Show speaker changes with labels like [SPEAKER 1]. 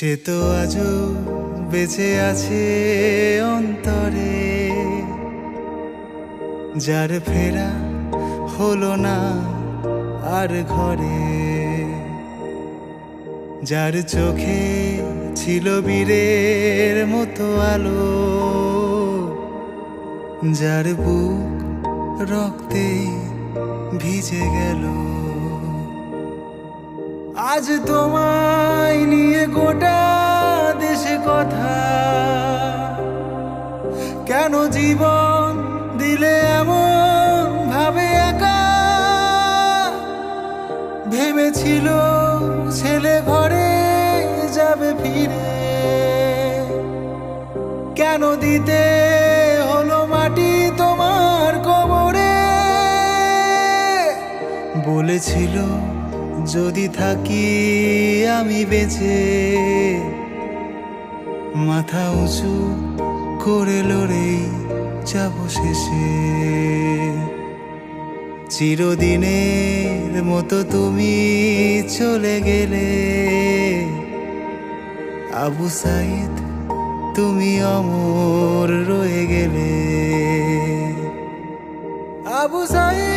[SPEAKER 1] সে তো আজও বেঁচে আছে অন্তরে। যার ফেরা হলো না আর ঘরে। যার চোখে ছিল বীরের মতো আলো। যার বুক রক্তে ভিজে গেল। আজ তোমায় কথা কেন জীবন দিলে এমন ভাবে একা? ভেবেছিল ছেলে ঘরে যাবে ফিরে। কেন দিতে হলো মাটি তোমার কবরে বলেছিল, যদি থাকি আমি বেঁচে। মাথা উঁচু করে লড়েই যাব শেষে। চিরদিনের মতো তুমি চলে গেলে। আবু সাইদ, তুমি অমর রয়ে গেলে। আবু সাইদ